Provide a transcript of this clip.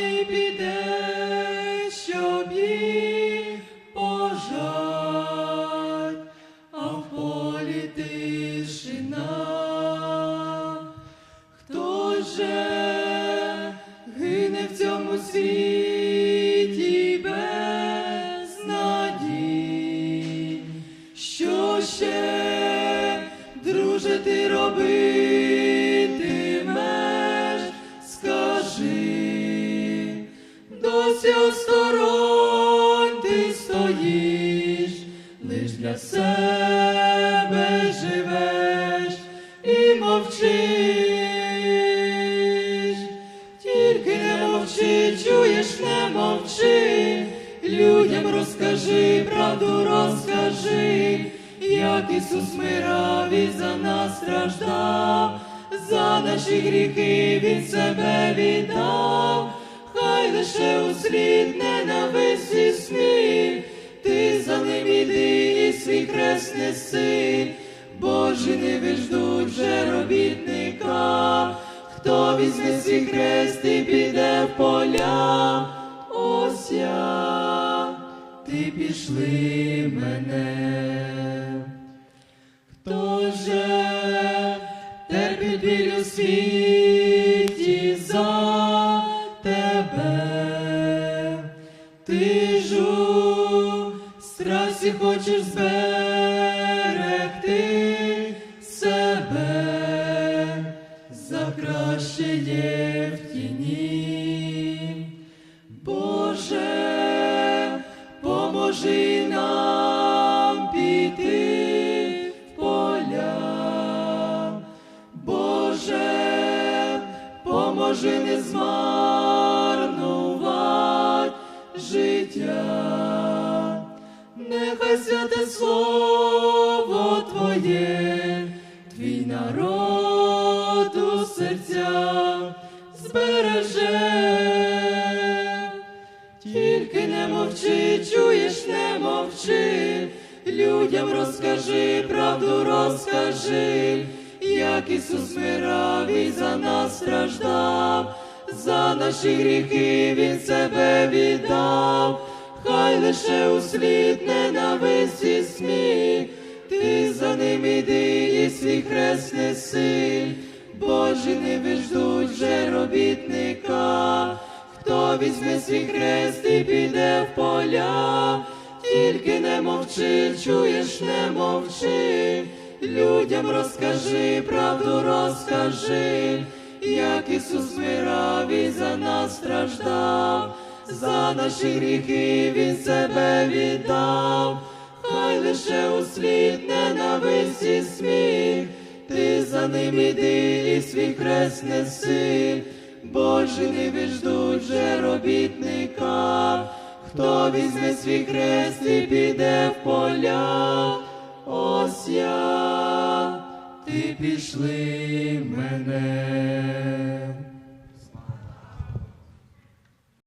Maybe there. Осторонь ти стоїш, лиш для себе живеш і мовчиш, тільки не мовчи, чуєш, не мовчи, людям розкажи, правду розкажи, як Ісус мирав і за нас страждав, за наші гріхи Він себе віддав, хай лише услід ненависті сміх, ти за ним іди і свій хрест неси, Божі не виждуть вже робітника, хто візьме свій хрест і піде в поля, ось я, ти пішли мене. Ти ж у страсі хочеш зберегти себе, за краще є в тіні. Боже, поможи нам піти в поля. Боже, поможи не змарнувати Твоє, твій народ у серцях збереже. Тільки не мовчи, чуєш, не мовчи, людям розкажи, правду розкажи, як Ісус мирав і за нас страждав, за наші гріхи Він себе віддав, хай лише услід ненависті хрест неси, Божі не виждуть вже робітника. Хто візьме свій хрест і піде в поля, тільки не мовчи, чуєш, не мовчи, людям розкажи, правду розкажи, як Ісус мирав і за нас страждав, за наші гріхи Він себе віддав, хай лише услід ненависті сміх, ти за ним іди і свій хрест неси. Божі не виждуть вже робітника, хто візьме свій хрест і піде в поля, ось я, ти пішли мене.